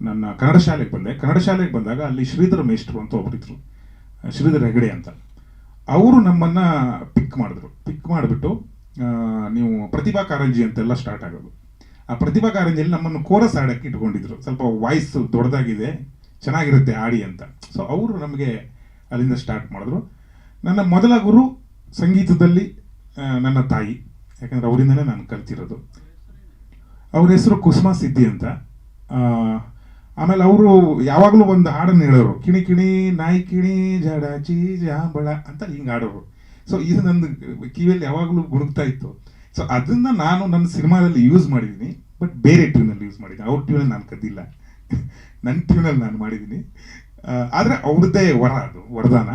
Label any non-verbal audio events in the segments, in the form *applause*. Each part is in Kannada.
ನನ್ನ ಕನ್ನಡ ಶಾಲೆಗೆ ಬಂದೆ. ಕನ್ನಡ ಶಾಲೆಗೆ ಬಂದಾಗ ಅಲ್ಲಿ ಶ್ರೀಧರ ಮೇಷ್ಟ್ರು ಅಂತ ಒಬ್ಬರಿದ್ರು ಶ್ರೀಧರ್ ಹೆಗಡೆ ಅಂತ. ಅವರು ನಮ್ಮನ್ನು ಪಿಕ್ ಮಾಡಿದ್ರು. ಪಿಕ್ ಮಾಡಿಬಿಟ್ಟು ನೀವು ಪ್ರತಿಭಾ ಕಾರಂಜಿ ಅಂತೆಲ್ಲ ಸ್ಟಾರ್ಟ್ ಆಗೋದು. ಆ ಪ್ರತಿಭಾ ಕಾರಂಜಿಯಲ್ಲಿ ನಮ್ಮನ್ನು ಕೋರಸ್ ಆಡೋಕ್ಕೆ ಇಟ್ಕೊಂಡಿದ್ರು. ಸ್ವಲ್ಪ ವಾಯ್ಸ್ ದೊಡ್ಡದಾಗಿದೆ, ಚೆನ್ನಾಗಿರುತ್ತೆ ಆಡಿ ಅಂತ. ಸೊ ಅವರು ನಮಗೆ ಅಲ್ಲಿಂದ ಸ್ಟಾರ್ಟ್ ಮಾಡಿದ್ರು. ನನ್ನ ಮೊದಲ ಗುರು ಸಂಗೀತದಲ್ಲಿ ನನ್ನ ತಾಯಿ. ಯಾಕಂದರೆ ಅವರಿಂದನೇ ನಾನು ಕಲ್ತಿರೋದು. ಅವ್ರ ಹೆಸರು ಕುಸುಮಾ ಸಿದ್ಧಿ ಅಂತ. ಆಮೇಲೆ ಅವರು ಯಾವಾಗಲೂ ಒಂದು ಹಾಡನ್ನು ಹೇಳೋರು, ಕಿಣಿ ಕಿಣಿ ನಾಯಿ ಕಿಣಿ ಜಡ ಚೀಜ ಬಳ ಅಂತ ಹಿಂಗೆ ಆಡೋರು ಸೊ ಇದು ನಂದು ಕಿವಿಯಲ್ಲಿ ಯಾವಾಗಲೂ ಗುಣಗ್ತಾ ಇತ್ತು. ಸೊ ಅದನ್ನ ನಾನು ನನ್ನ ಸಿನಿಮಾದಲ್ಲಿ ಯೂಸ್ ಮಾಡಿದ್ದೀನಿ ಬಟ್ ಬೇರೆ ಟ್ಯೂನಲ್ಲಿ ಯೂಸ್ ಮಾಡಿದ್ದೀನಿ ಅವ್ರ ಟ್ಯೂನಲ್ಲಿ ನಾನು ಕದ್ದಿಲ್ಲ. *laughs* ನನ್ನ ಟ್ಯೂನಲ್ಲಿ ನಾನು ಮಾಡಿದ್ದೀನಿ ಆದರೆ ಆದ್ರೆ ಅವ್ರದ್ದೇ ವರ ಅದು, ವರದಾನ.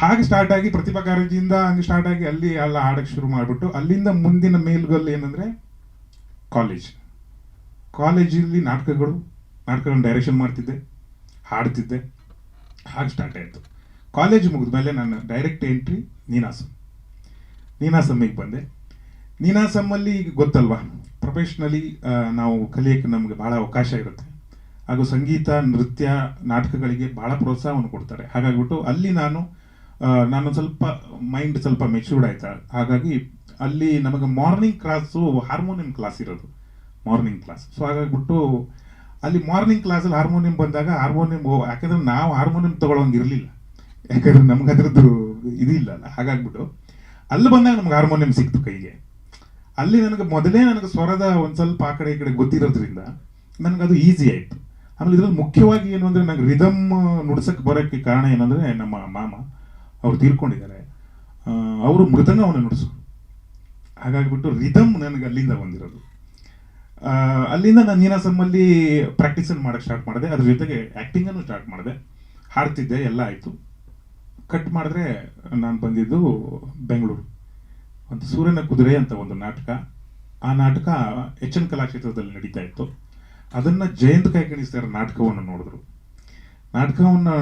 ಹಾಗೆ ಸ್ಟಾರ್ಟ್ ಆಗಿ ಪ್ರತಿಭಾ ಕಾರಂಜಿಯಿಂದ ಹಂಗೆ ಸ್ಟಾರ್ಟ್ ಆಗಿ ಅಲ್ಲಿ ಎಲ್ಲ ಹಾಡಕ್ಕೆ ಶುರು ಮಾಡಿಬಿಟ್ಟು ಅಲ್ಲಿಂದ ಮುಂದಿನ ಮೇಲ್ಗಲ್ಲಿ ಏನಂದ್ರೆ ಕಾಲೇಜ್ ಕಾಲೇಜಲ್ಲಿ ನಾಟಕಗಳು ನಾಟಕಗಳನ್ನ ಡೈರೆಕ್ಷನ್ ಮಾಡ್ತಿದ್ದೆ, ಹಾಡ್ತಿದ್ದೆ, ಹಾಗೆ ಸ್ಟಾರ್ಟ್ ಆಯಿತು. ಕಾಲೇಜ್ ಮುಗಿದ ಮೇಲೆ ನಾನು ಡೈರೆಕ್ಟ್ ಎಂಟ್ರಿ ನೀನಾಸಂ. ನೀನಾಸಮ್ಮಿಗೆ ಬಂದೆ. ನೀನಾಸಮ್ಮಲ್ಲಿ ಈಗ ಗೊತ್ತಲ್ವಾ ಪ್ರೊಫೆಷ್ನಲಿ ನಾವು ಕಲಿಯೋಕ್ಕೆ ನಮಗೆ ಭಾಳ ಅವಕಾಶ ಇರುತ್ತೆ. ಹಾಗೂ ಸಂಗೀತ, ನೃತ್ಯ, ನಾಟಕಗಳಿಗೆ ಭಾಳ ಪ್ರೋತ್ಸಾಹವನ್ನು ಕೊಡ್ತಾರೆ. ಹಾಗಾಗಿಬಿಟ್ಟು ಅಲ್ಲಿ ನಾನು ನಾನು ಸ್ವಲ್ಪ ಮೈಂಡ್ ಸ್ವಲ್ಪ ಮೆಚ್ಯೂರ್ಡ್ ಆಯ್ತಾ? ಹಾಗಾಗಿ ಅಲ್ಲಿ ನಮಗೆ ಮಾರ್ನಿಂಗ್ ಕ್ಲಾಸು ಹಾರ್ಮೋನಿಯಂ ಕ್ಲಾಸ್ ಇರೋದು. ಮಾರ್ನಿಂಗ್ ಕ್ಲಾಸ್ ಸೊ ಹಾಗಾಗ್ಬಿಟ್ಟು ಅಲ್ಲಿ ಮಾರ್ನಿಂಗ್ ಕ್ಲಾಸಲ್ಲಿ ಹಾರ್ಮೋನಿಯಂ ಬಂದಾಗ ಹಾರ್ಮೋನಿಯಂ ಯಾಕಂದ್ರೆ ನಾವು ಹಾರ್ಮೋನಿಯಂ ತೊಗೊಳೋಂಗೆ ಇರಲಿಲ್ಲ. ಯಾಕಂದ್ರೆ ನಮ್ಗೆ ಅದ್ರದ್ದು ಇದಿಲ್ಲ ಹಾಗಾಗ್ಬಿಟ್ಟು. ಅಲ್ಲಿ ಬಂದಾಗ ನಮ್ಗೆ ಹಾರ್ಮೋನಿಯಂ ಸಿಕ್ತು ಕೈಗೆ. ಅಲ್ಲಿ ನನಗೆ ಮೊದಲೇ ನನಗೆ ಸ್ವರದ ಒಂದು ಸ್ವಲ್ಪ ಆ ಕಡೆ ಈ ಕಡೆ ಗೊತ್ತಿರೋದ್ರಿಂದ ನನಗದು ಈಸಿ ಆಯಿತು. ಆಮೇಲೆ ಇದ್ರಲ್ಲಿ ಮುಖ್ಯವಾಗಿ ಏನು ಅಂದರೆ ನಂಗೆ ರಿದಮ್ ನುಡ್ಸಕ್ಕೆ ಬರೋಕ್ಕೆ ಕಾರಣ ಏನಂದರೆ ನಮ್ಮ ಮಾಮ ಅವ್ರು ತೀರ್ಕೊಂಡಿದ್ದಾರೆ. ಅವರು ಮೃದಂಗವನ್ನು ನುಡಿಸು ಹಾಗಾಗಿಬಿಟ್ಟು ರಿದಮ್ ನನಗೆ ಅಲ್ಲಿಂದ ಬಂದಿರೋದು. ಅಲ್ಲಿಂದ ನಾನು ನೀನಾಸಮ್ಮಲ್ಲಿ ಪ್ರಾಕ್ಟೀಸನ್ನು ಮಾಡೋಕ್ಕೆ ಸ್ಟಾರ್ಟ್ ಮಾಡಿದೆ. ಅದ್ರ ಜೊತೆಗೆ ಆ್ಯಕ್ಟಿಂಗನ್ನು ಸ್ಟಾರ್ಟ್ ಮಾಡಿದೆ. ಹಾಡ್ತಿದ್ದೆ, ಎಲ್ಲ ಆಯಿತು. ಕಟ್ ಮಾಡಿದ್ರೆ ನಾನು ಬಂದಿದ್ದು ಬೆಂಗಳೂರು. ಒಂದು ಸೂರ್ಯನ ಕುದುರೆ ಅಂತ ಒಂದು ನಾಟಕ. ಆ ನಾಟಕ ಎಚ್ ಎನ್ ಕಲಾಕ್ಷೇತ್ರದಲ್ಲಿ ನಡೀತಾ ಇತ್ತು. ಅದನ್ನು ಜಯಂತ್ ಕೈಕಣಿ ಸರ್ ನಾಟಕವನ್ನು ನೋಡಿದ್ರು. ನಾಟಕವನ್ನು,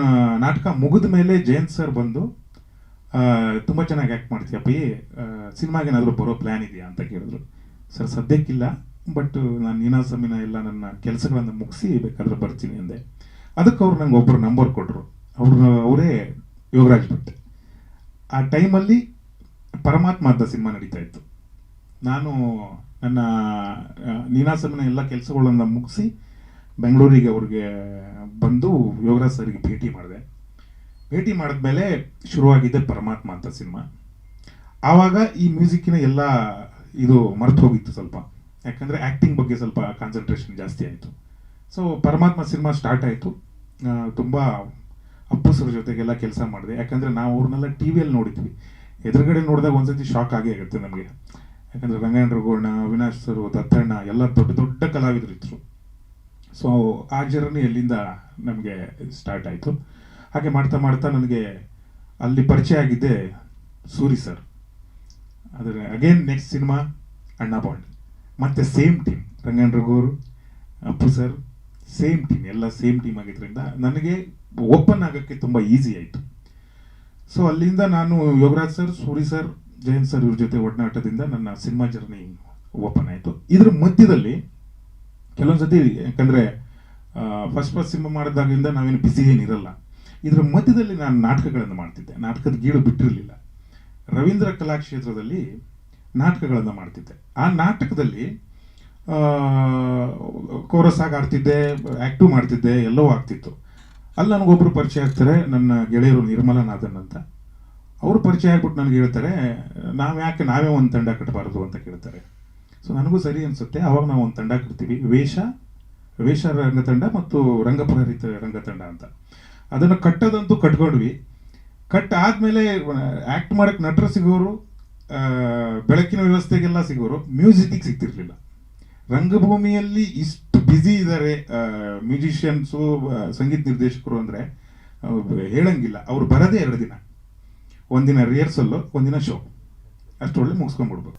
ನಾಟಕ ಮುಗಿದ ಮೇಲೆ ಜಯಂತ್ ಸರ್ ಬಂದು ತುಂಬ ಚೆನ್ನಾಗಿ ಆ್ಯಕ್ಟ್ ಮಾಡ್ತೀಯಪ್ಪಿ ಸಿನಿಮಾಗೆ ಏನಾದರೂ ಬರೋ ಪ್ಲ್ಯಾನ್ ಇದೆಯಾ ಅಂತ ಕೇಳಿದ್ರು. ಸರ್ ಸದ್ಯಕ್ಕಿಲ್ಲ. ಬಟ್ ನಾನು ನೀನಾಸಮಿನ ಎಲ್ಲ ನನ್ನ ಕೆಲಸಗಳನ್ನು ಮುಗಿಸಿ ಬೇಕಾದ್ರೆ ಬರ್ತೀನಿ ಅಂದೆ. ಅದಕ್ಕೆ ಅವ್ರು ನಂಗೆ ಒಬ್ಬರು ನಂಬರ್ ಕೊಟ್ಟರು ಅವ್ರ ಅವರೇ ಯೋಗರಾಜ್ ಭಟ್. ಆ ಟೈಮಲ್ಲಿ ಪರಮಾತ್ಮ ಅಂತ ಸಿನಿಮಾ ನಡೀತಾ ಇತ್ತು. ನಾನು ನನ್ನ ನೀನಾಸಮಿನ ಎಲ್ಲ ಕೆಲಸಗಳನ್ನು ಮುಗಿಸಿ ಬೆಂಗಳೂರಿಗೆ ಅವ್ರಿಗೆ ಬಂದು ಯೋಗರಾಜ್ ಸರ್ಗೆ ಭೇಟಿ ಮಾಡಿದೆ. ಭೇಟಿ ಮಾಡಿದ್ಮೇಲೆ ಶುರುವಾಗಿದ್ದೆ ಪರಮಾತ್ಮ ಅಂತ ಸಿನಿಮಾ. ಆವಾಗ ಈ ಮ್ಯೂಸಿಕ್ಕಿನ ಎಲ್ಲ ಇದು ಮರೆತು ಹೋಗಿತ್ತು ಸ್ವಲ್ಪ. ಯಾಕಂದರೆ ಆ್ಯಕ್ಟಿಂಗ್ ಬಗ್ಗೆ ಸ್ವಲ್ಪ ಕಾನ್ಸಂಟ್ರೇಷನ್ ಜಾಸ್ತಿ ಆಯಿತು. ಸೊ ಪರಮಾತ್ಮ ಸಿನಿಮಾ ಸ್ಟಾರ್ಟ್ ಆಯಿತು. ತುಂಬ ಅಪ್ಪು ಸರ್ ಜೊತೆಗೆಲ್ಲ ಕೆಲಸ ಮಾಡಿದೆ. ಯಾಕಂದರೆ ನಾವು ಅವ್ರನ್ನೆಲ್ಲ ಟಿ ವಿಯಲ್ಲಿ ನೋಡಿದ್ವಿ. ಎದುರುಗಡೆ ನೋಡಿದಾಗ ಒಂದ್ಸತಿ ಶಾಕ್ ಆಗೇ ಆಗುತ್ತೆ ನಮಗೆ. ಯಾಕಂದರೆ ರಂಗಾಯಣರಗೋಣ ಅವಿನಾಶ್ ಸರ್ ದತ್ತಣ್ಣ ಎಲ್ಲ ದೊಡ್ಡ ದೊಡ್ಡ ಕಲಾವಿದರು ಇದ್ರು. ಸೊ ಆ ಜರ್ನಿ ಅಲ್ಲಿಂದ ನಮಗೆ ಸ್ಟಾರ್ಟ್ ಆಯಿತು. ಹಾಗೆ ಮಾಡ್ತಾ ಮಾಡ್ತಾ ನನಗೆ ಅಲ್ಲಿ ಪರಿಚಯ ಆಗಿದ್ದೆ ಸೂರಿ ಸರ್ ಅದರ again next cinema Anna bond. ಮತ್ತೆ ಸೇಮ್ ಟೀಮ್ ರಂಗನ್ ರಘುವರು ಅಪ್ಪು ಸರ್ ಸೇಮ್ ಟೀಮ್ ಎಲ್ಲ ಸೇಮ್ ಟೀಮ್ ಆಗಿದ್ದರಿಂದ ನನಗೆ ಓಪನ್ ಆಗೋಕ್ಕೆ ತುಂಬ ಈಸಿ ಆಯಿತು. ಸೊ ಅಲ್ಲಿಂದ ನಾನು Yogaraj sir Suri sir Jayanth sir ಇವ್ರ ಜೊತೆ ಒಡನಾಟದಿಂದ ನನ್ನ ಸಿನಿಮಾ ಜರ್ನಿ ಓಪನ್ ಆಯಿತು. ಇದ್ರ ಮಧ್ಯದಲ್ಲಿ ಕೆಲವೊಂದು ಕೆಲವೊಂದ್ಸತಿ ಯಾಕಂದರೆ ಫಸ್ಟ್ ಫಸ್ಟ್ ಸಿನಿಮಾ ಮಾಡಿದಾಗಿಂದ ನಾವೇನು ಬಿಸಿ ಏನಿರಲ್ಲ ಇದರ ಮಧ್ಯದಲ್ಲಿ ನಾನು ನಾಟಕಗಳನ್ನು ಮಾಡ್ತಿದ್ದೆ. ನಾಟಕದ ಗೀಳು ಬಿಟ್ಟಿರಲಿಲ್ಲ. ರವೀಂದ್ರ ಕಲಾಕ್ಷೇತ್ರದಲ್ಲಿ ನಾಟಕಗಳನ್ನು ಮಾಡ್ತಿದ್ದೆ. ಆ ನಾಟಕದಲ್ಲಿ ಕೋರಸ್ ಆಗಿ ಆಡ್ತಿದ್ದೆ ಆ್ಯಕ್ಟಿವ್ ಮಾಡ್ತಿದ್ದೆ, ಎಲ್ಲವೂ ಆಗ್ತಿತ್ತು. ಅಲ್ಲಿ ನನಗೊಬ್ಬರು ಪರಿಚಯ ಆಗ್ತಾರೆ, ನನ್ನ ಗೆಳೆಯರು ನಿರ್ಮಲನಾಥನ್ ಅಂತ. ಅವರು ಪರಿಚಯ ಆಗ್ಬಿಟ್ಟು ನನಗೆ ಹೇಳ್ತಾರೆ, ನಾವು ಯಾಕೆ, ನಾವೇ ಒಂದು ತಂಡ ಕಟ್ಟಬಾರ್ದು ಅಂತ ಕೇಳ್ತಾರೆ. ಸೊ ನನಗೂ ಸರಿ ಅನಿಸುತ್ತೆ. ಅವಾಗ ನಾವು ಒಂದು ತಂಡ ಕಟ್ತೀವಿ. ವೇಷ ವೇಷ ರಂಗತಂಡ ಮತ್ತು ರಂಗಪ್ರಹರಿತ ರಂಗತಂಡ ಅಂತ. ಅದನ್ನು ಕಟ್ಟೋದಂತೂ ಕಟ್ಕೊಂಡ್ವಿ. ಕಟ್ ಆದಮೇಲೆ ಆ್ಯಕ್ಟ್ ಮಾಡೋಕ್ಕೆ ನಟರು ಸಿಗೋರು ಬೆಳಕಿನ ವ್ಯವಸ್ಥೆಗೆಲ್ಲ ಸಿಗೋರು ಮ್ಯೂಸಿಕ್ಗೆ ಸಿಗ್ತಿರ್ಲಿಲ್ಲ. ರಂಗಭೂಮಿಯಲ್ಲಿ ಇಷ್ಟು ಬ್ಯುಸಿ ಇದ್ದಾರೆ ಮ್ಯೂಸಿಷಿಯನ್ಸು ಸಂಗೀತ ನಿರ್ದೇಶಕರು ಅಂದರೆ ಹೇಳಂಗಿಲ್ಲ. ಅವ್ರು ಬರೋದೇ ಎರಡು ದಿನ. ಒಂದಿನ ರಿಹರ್ಸಲ್ಲು ಒಂದಿನ ಶೋ ಅಷ್ಟೊಳ್ಳೆ ಮುಗಿಸ್ಕೊಂಡ್ಬಿಡ್ಬೇಕು.